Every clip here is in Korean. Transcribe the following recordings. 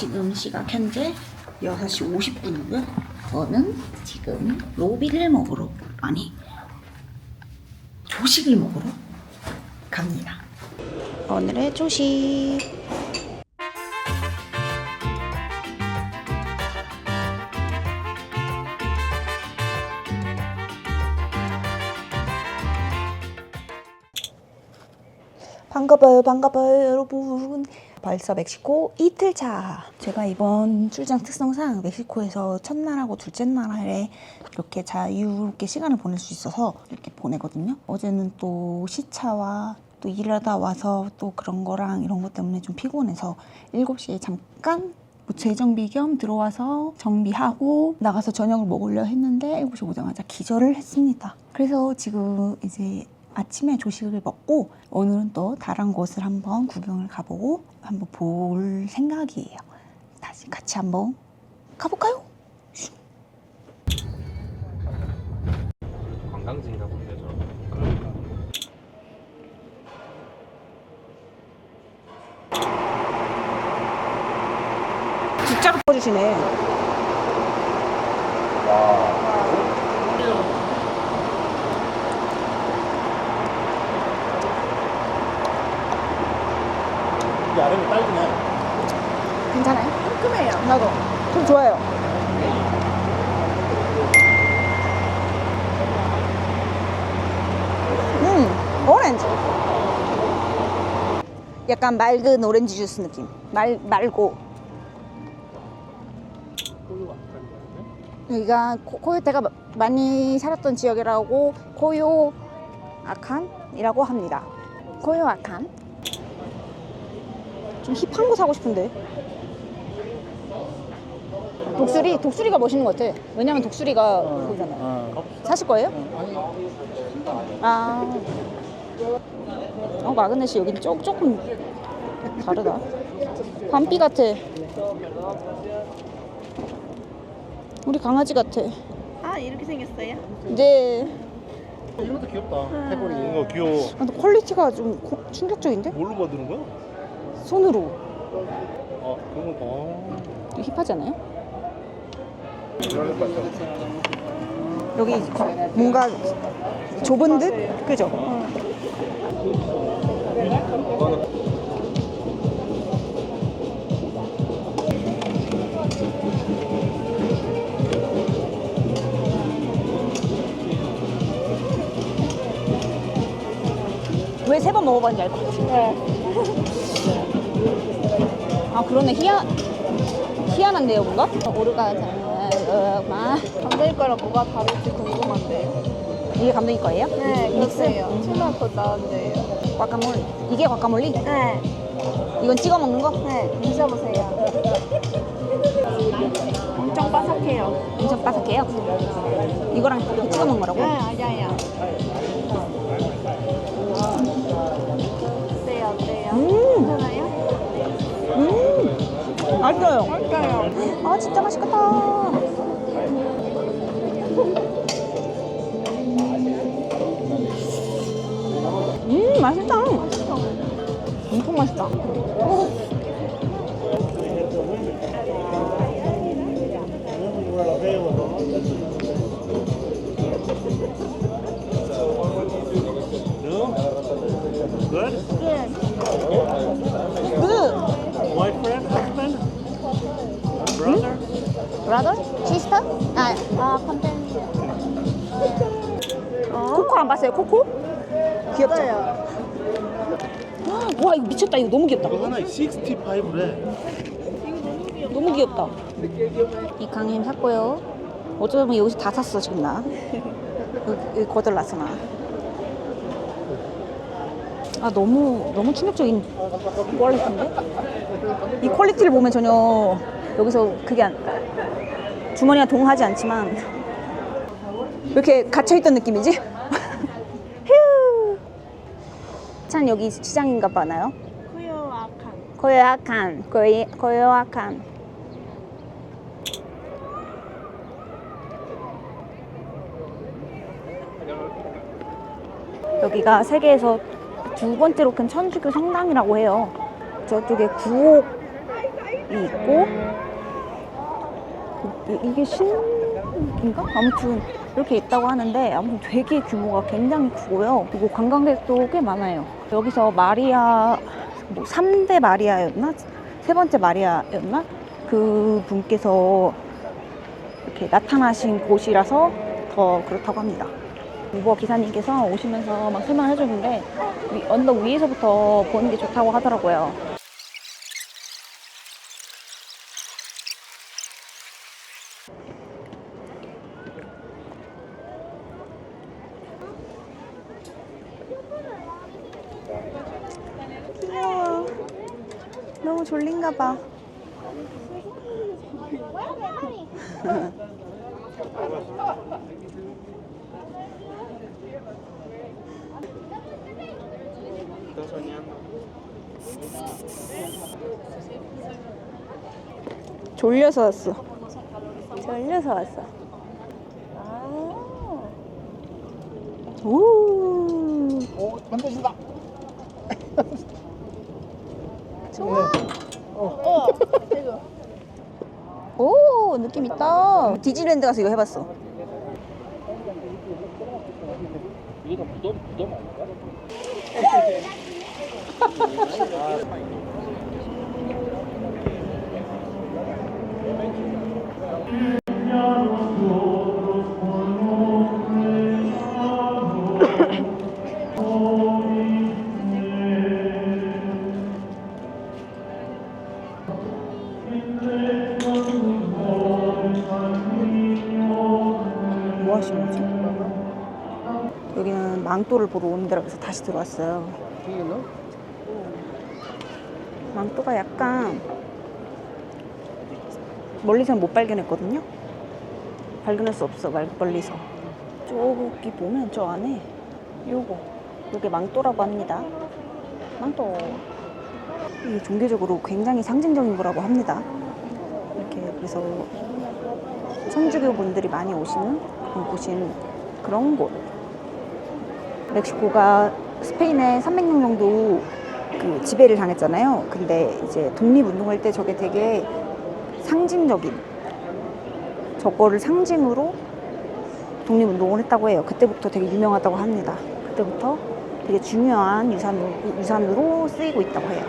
지금 시각 현재 6시 50분이고요. 저는 지금 로비를 먹으러, 아니, 조식을 먹으러 갑니다. 오늘의 조식. 반가워요, 반가워요, 여러분. 벌써 멕시코 이틀차. 제가 이번 출장 특성상 멕시코에서 첫날하고 둘째 날에 이렇게 자유롭게 시간을 보낼 수 있어서 이렇게 보내거든요. 어제는 또 시차와 또 일하다 와서 또 그런 거랑 이런 것 때문에 좀 피곤해서 7시에 잠깐 뭐 재정비 겸 들어와서 정비하고 나가서 저녁을 먹으려 했는데 7시 오자마자 기절을 했습니다. 그래서 지금 이제 아침에 조식을 먹고 오늘은 또 다른 곳을 한번 구경을 가보고 한번 볼 생각이에요. 다시 같이 한번 가볼까요? 슉. 관광지인가 본데 저. 그러니까. 진짜로 퍼주시네. 이게 아래는 딸기네. 괜찮아요? 깔끔해요. 나도. 좀 좋아요. 음, 오렌지. 약간 맑은 오렌지 주스 느낌. 말, 말고. 여기가 코- 코요테가 마- 많이 살았던 지역이라고 코요 아칸이라고 합니다. 코요 아칸. 좀 힙한 거 사고 싶은데. 독수리? 독수리가 멋있는 것 같아. 왜냐면 독수리가 그거잖아요. 어. 사실 거예요? 아. 어, 마그넷이 여긴 조, 조금 다르다. 밤비 같아. 우리 강아지 같아. 아 이렇게 생겼어요? 네. 이런 것도 귀엽다. 해골이 이거 귀여워. 아, 근데 퀄리티가 좀 고- 충격적인데? 뭘로 만드는 거야? 손으로. 아, 그런 거. 어. 좀 힙하지 않아요? 여기 뭔가 좁은 듯? 그죠? 왜 세 번 먹어봤는지 알 것 같아. 아 그러네 희한 희한한데요 뭔가? 오르가 마 감독님 거랑 뭐가 다를지 궁금한데요? 이게 감독님 거예요? 네 믹스? 그렇대요 투나토 나은데요 과카몰리 이게 과카몰리? 네, 이건 찍어 먹는 거? 네 드셔보세요 엄청 바삭해요 엄청 바삭해요? 이거랑 이렇게 찍어 먹는 거라고? 네 아야야 어때요 어때요? 음. 괜찮아요? 음 맛있어요 맛있어요 아 진짜 맛있겠다 음 맛있다 엄청 맛있다 Good? 그 Boyfriend? Husband? Brother? 브라더? 시스터? 아아 컨텐츠 코코 안 봤어요 코코? 귀엽죠? 와 이거 미쳤다 이거 너무 귀엽다 이거 하나 65래. 너무 귀엽다. 이 강림 샀고요. 어쩌다 보면 여기서 다 샀어 지금 나. 여기, 여기 거들났어 나. 아 너무 너무 충격적인 퀄리티인데? 이 퀄리티를 보면 전혀 여기서 그게 안 주머니가 동하지 않지만 왜 이렇게 갇혀있던 느낌이지? 휴. 참 여기 시장인가 봐나요? 고요악한 고요, 고요악한 여기가 세계에서 두 번째로 큰 천주교 성당이라고 해요. 저쪽에 구옥 있고 이- 이게 신 인가? 아무튼 이렇게 있다고 하는데 아무튼 되게 규모가 굉장히 크고요. 그리고 관광객도 꽤 많아요. 여기서 마리아 뭐 3대 마리아였나? 세 번째 마리아였나? 그 분께서 이렇게 나타나신 곳이라서 더 그렇다고 합니다. 우버 기사님께서 오시면서 막 설명해 주는데 위- 언덕 위에서부터 보는 게 좋다고 하더라고요. 귀여워. 너무 졸린가 봐. 졸려서 왔어. 졸려서 왔어. 아. 오. 오, 만드신다. 오 느낌 있다. 디즈니랜드 가서 이거 해봤어. 이거 다 무덤 무덤 아닐까? 보러 데라 그래서 다시 들어왔어요. 망토가 약간 멀리서는 못 발견했거든요. 발견할 수 없어 말 멀리서. 저기 보면 저 안에 요거 요게 망토라고 합니다. 망토. 이게 종교적으로 굉장히 상징적인 거라고 합니다. 이렇게 그래서 천주교 분들이 많이 오시는 곳인 그런 곳. 멕시코가 스페인에 300년 정도 그 지배를 당했잖아요. 근데 이제 독립운동할 때 저게 되게 상징적인 저거를 상징으로 독립운동을 했다고 해요. 그때부터 되게 유명하다고 합니다. 그때부터 되게 중요한 유산으로, 유산으로 쓰이고 있다고 해요.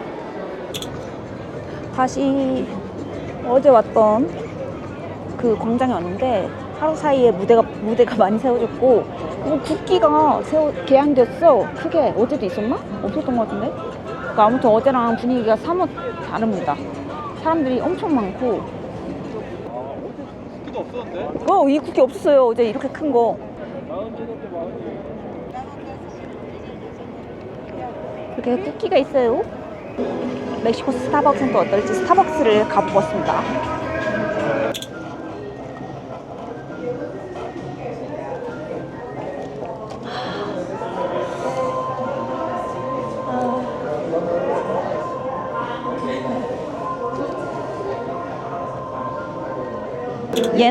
다시 어제 왔던 그 광장에 왔는데 하루 사이에 무대가 무대가 많이 세워졌고 뭐 국기가 세워 개양됐어. 크게 어제도 있었나? 없었던 것 같은데? 그러니까 아무튼 어제랑 분위기가 사뭇 다릅니다. 사람들이 엄청 많고. 국기도 없었는데? 어 이 국기 없었어요. 어제 이렇게 큰거. 이렇게 국기가 있어요? 멕시코 스타벅스는 또 어떨지 스타벅스를 가보겠습니다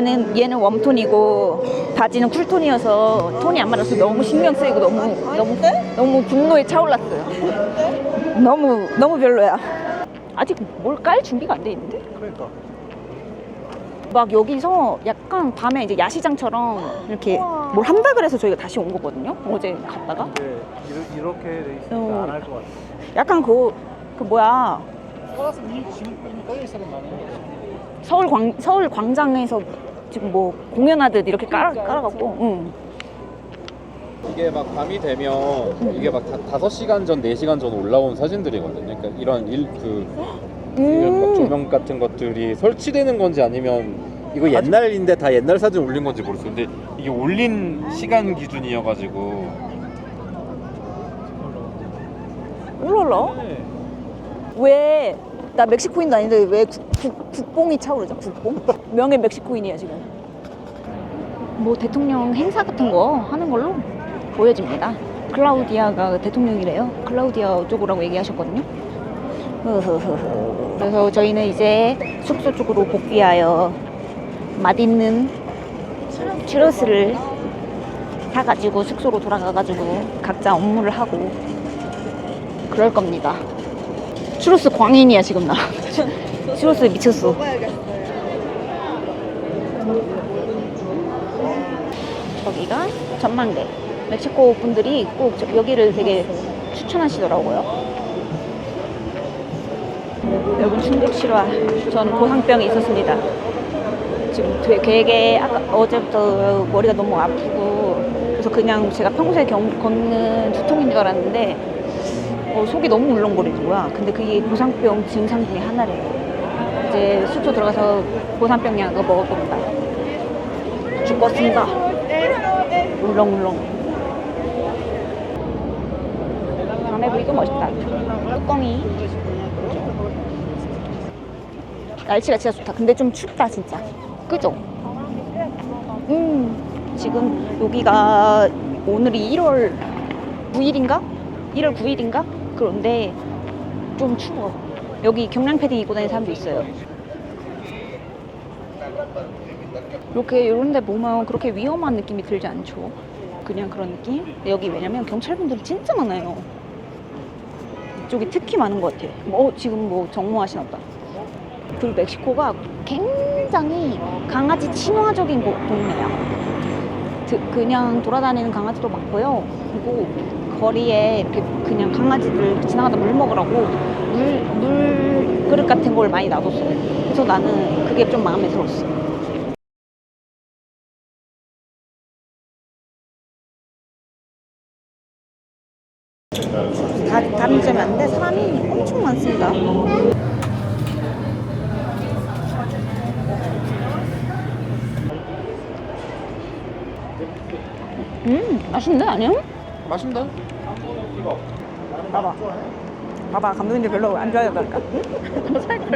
얘는 얘는 웜톤이고 바지는 쿨톤이어서 톤이 안 맞아서 너무 신경 쓰이고 너무 너무 너무 분노에 차올랐어요. 너무 너무 별로야. 아직 뭘 깔 준비가 안 돼 있는데? 그러니까. 막 여기서 약간 밤에 이제 야시장처럼 이렇게 뭘 한다 그래서 저희가 다시 온 거거든요. 어제 갔다가 근데 이렇게, 이렇게 돼 있으니까 어. 안할 것 같아. 약간 그 그 뭐야 서울 광 서울 광장에서 지금 뭐 공연하듯 이렇게 깔아 깔아갖고 응. 이게 막 밤이 되면 이게 막 다, 5시간 전, 4시간 전 올라온 사진들이거든요. 그러니까 이런 일, 그, 이런 막 음. 조명 같은 것들이 설치되는 건지 아니면 이거 옛날인데 다 옛날 사진 올린 건지 모르겠어요. 근데 이게 올린 시간 기준이어가지고 올라라. 왜? 나 멕시코인도 아닌데 왜 국, 국, 국뽕이 차오르죠? 국뽕? 명예 멕시코인이야 지금. 뭐 대통령 행사 같은 거 하는 걸로 보여집니다. 클라우디아가 대통령이래요. 클라우디아 어쩌고라고 얘기하셨거든요. 그래서 저희는 이제 숙소 쪽으로 복귀하여 맛있는 추러스를 사가지고 숙소로 돌아가가지고 각자 업무를 하고 그럴 겁니다. 추로스 광인이야 지금 나. 추러스 미쳤어. 저기가 전망대. 멕시코 분들이 꼭 저- 여기를 되게 추천하시더라고요. 여러분 충격 실화. 저는 고상병이 있었습니다. 지금 되게, 아까 어제부터 머리가 너무 아프고 그래서 그냥 제가 평소에 겪, 겪는 두통인 줄 알았는데 어, 속이 너무 울렁거리는 거야. 근데 그게 고상병 증상 중에 하나래요. 이제 수초 들어가서 고산병 약을 먹을 겁니다. 죽었습니다. 울렁울렁. 밤에 보니까 멋있다. 뚜껑이. 날씨가 진짜 좋다. 근데 좀 춥다 진짜. 그죠? 음. 지금 여기가 오늘이 1월 9일인가? 1월 9일인가? 그런데 좀 추워. 여기 경량 패딩 입고 다니는 사람도 있어요. 이렇게 이런 데 보면 그렇게 위험한 느낌이 들지 않죠. 그냥 그런 느낌? 여기 왜냐면 경찰분들이 진짜 많아요. 이쪽이 특히 많은 것 같아요. 뭐 지금 뭐 정모하시나 보다. 그리고 멕시코가 굉장히 강아지 친화적인 곳, 동네야. 드- 그냥 돌아다니는 강아지도 많고요. 그리고 거리에 이렇게 그냥 강아지들 지나가다 물 먹으라고 물, 물 그릇 같은 걸 많이 놔뒀어요. 그래서 나는 그게 좀 마음에 들었어. 다, 다른 점이 안 돼. 사람이 엄청 많습니다. 음, 맛있는데? 아니요? 맛있다. 봐봐. 봐봐, 감독님들 별로 안 좋아하더라니까.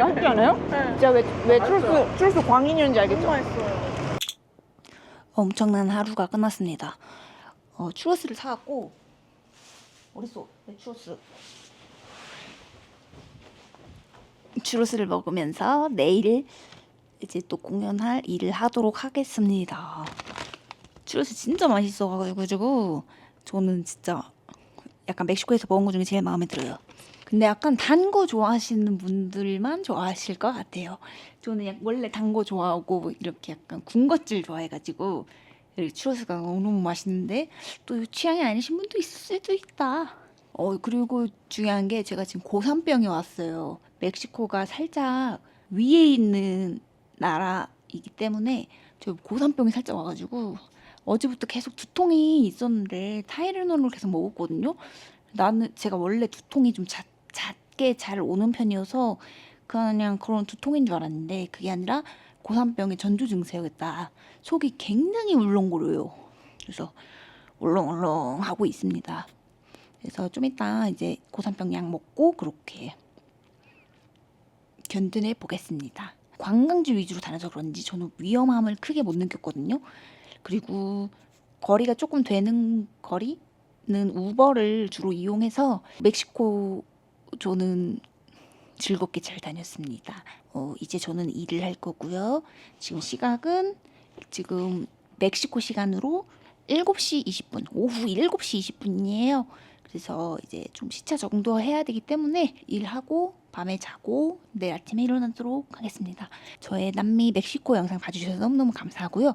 맛있지 않아요? 진짜 왜, 왜 추러스, 추러스 광인이었는지 알겠죠? 엄청난 하루가 끝났습니다. 어, 추러스를 사왔고, 어딨어? 내 추러스. 추러스를 먹으면서 내일 이제 또 공연할 일을 하도록 하겠습니다. 추러스 진짜 맛있어가지고 저는 진짜 약간 멕시코에서 먹은 것 중에 제일 마음에 들어요. 근데 약간 단 거 좋아하시는 분들만 좋아하실 것 같아요. 저는 약 원래 단 거 좋아하고 이렇게 약간 군것질 좋아해가지고 이렇게 추러스가 너무 맛있는데 또 취향이 아니신 분도 있을 수도 있다. 어 그리고 중요한 게 제가 지금 고산병이 왔어요. 멕시코가 살짝 위에 있는 나라이기 때문에 저 고산병이 살짝 와가지고 어제부터 계속 두통이 있었는데 타이레놀을 계속 먹었거든요. 나는 제가 원래 두통이 좀 잦, 잦게 잘 오는 편이어서 그냥 그런 두통인 줄 알았는데 그게 아니라 고산병의 전조 증세였다. 속이 굉장히 울렁거려요. 그래서 울렁울렁 하고 있습니다. 그래서 좀 이따 이제 고산병 약 먹고 그렇게 견뎌내 보겠습니다. 관광지 위주로 다녀서 그런지 저는 위험함을 크게 못 느꼈거든요. 그리고 거리가 조금 되는 거리는 우버를 주로 이용해서 멕시코 저는 즐겁게 잘 다녔습니다. 어, 이제 저는 일을 할 거고요. 지금 시각은 지금 멕시코 시간으로 7시 20분, 오후 7시 20분이에요. 그래서 이제 좀 시차 정도 해야 되기 때문에 일하고 밤에 자고 내일 아침에 일어나도록 하겠습니다. 저의 남미 멕시코 영상 봐주셔서 너무너무 감사하고요.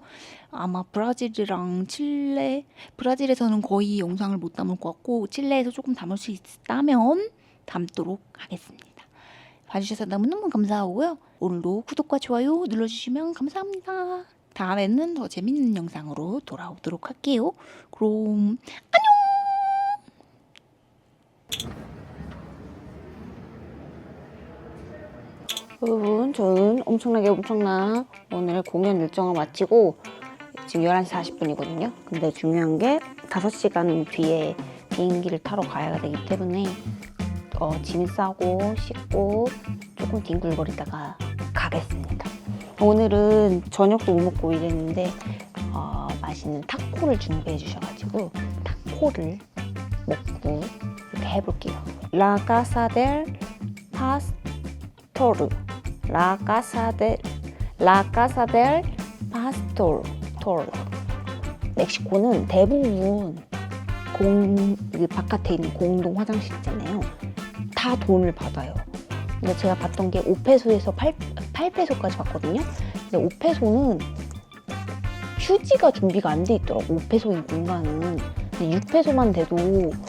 아마 브라질이랑 칠레, 브라질에서는 거의 영상을 못 담을 것 같고 칠레에서 조금 담을 수 있다면 담도록 하겠습니다. 봐주셔서 너무너무 감사하고요. 오늘도 구독과 좋아요 눌러주시면 감사합니다. 다음에는 더 재밌는 영상으로 돌아오도록 할게요. 그럼 여러분 저는 엄청나게 엄청나 오늘 공연 일정을 마치고 지금 11시 40분이거든요. 근데 중요한 게 5시간 뒤에 비행기를 타러 가야 되기 때문에 어, 짐 싸고 씻고 조금 뒹굴거리다가 가겠습니다. 오늘은 저녁도 못 먹고 이랬는데 어, 맛있는 타코를 준비해 주셔가지고 타코를 먹고 이렇게 해볼게요. 라 카사 델 파스토르 La Casa de La Casa del Pastor. 멕시코는 대부분 공, 그 바깥에 있는 공동 화장실 있잖아요. 다 돈을 받아요. 근데 제가 봤던 게 5페소에서 8, 8페소까지 봤거든요. 근데 5페소는 휴지가 준비가 안 돼 있더라고. 5페소인 공간은. 근데 6페소만 돼도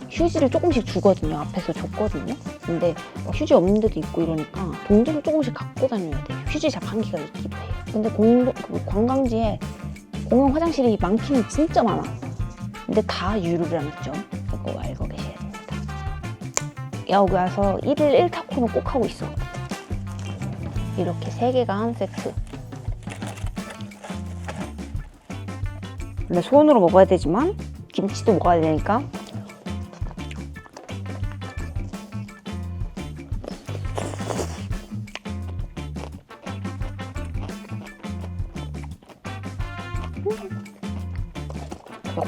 휴지를 조금씩 주거든요. 앞에서 줬거든요. 근데 막 휴지 없는 데도 있고 이러니까 봉지를 조금씩 갖고 다녀야 돼요. 휴지 자판기가 있기도 해요. 근데 공, 그 관광지에 공용 화장실이 많기는 진짜 많아. 근데 다 유료를 안 했죠. 그거 알고 계셔야 됩니다. 여기 와서 1일 1타코는 꼭 하고 있어. 이렇게 세 개가 한 세트. 원래 손으로 먹어야 되지만 김치도 먹어야 되니까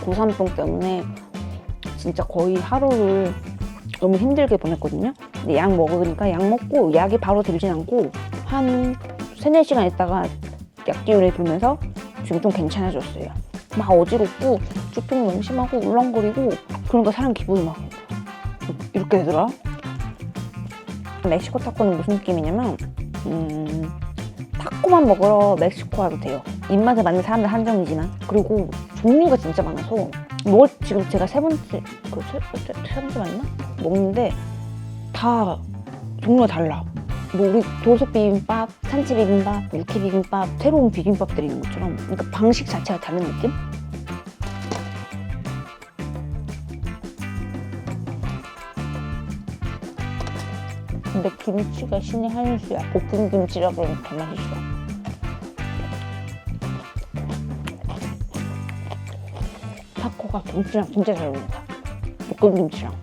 고산병 때문에 진짜 거의 하루를 너무 힘들게 보냈거든요. 근데 약 먹으니까 약 먹고 약이 바로 들진 않고 한 3, 4시간 있다가 약 기운이 돌면서 지금 좀 괜찮아졌어요. 막 어지럽고 두통이 너무 심하고 울렁거리고 그러니까 사람 기분이 막 이렇게 되더라. 멕시코 타코는 무슨 느낌이냐면 음, 타코만 먹으러 멕시코 와도 돼요. 입맛에 맞는 사람들 한정이지만 그리고 종류가 진짜 많아서 먹을 지금 제가 세 번째 그 세, 세, 세 번째 맞나 먹는데 다 종류가 달라. 뭐 우리 도속 비빔밥, 산치 비빔밥, 육회 비빔밥, 새로운 비빔밥들이 있는 것처럼 그러니까 방식 자체가 다른 느낌? 근데 김치가 신의 한 수야. 볶은 김치라 그러면 더 맛있어. 타코가 김치랑 진짜 잘 어울린다. 볶은 김치랑.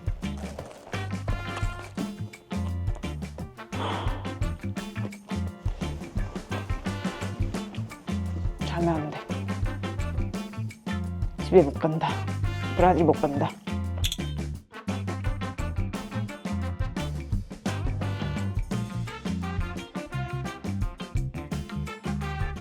자면 안 돼. 집에 못 간다. 브라질 못 간다.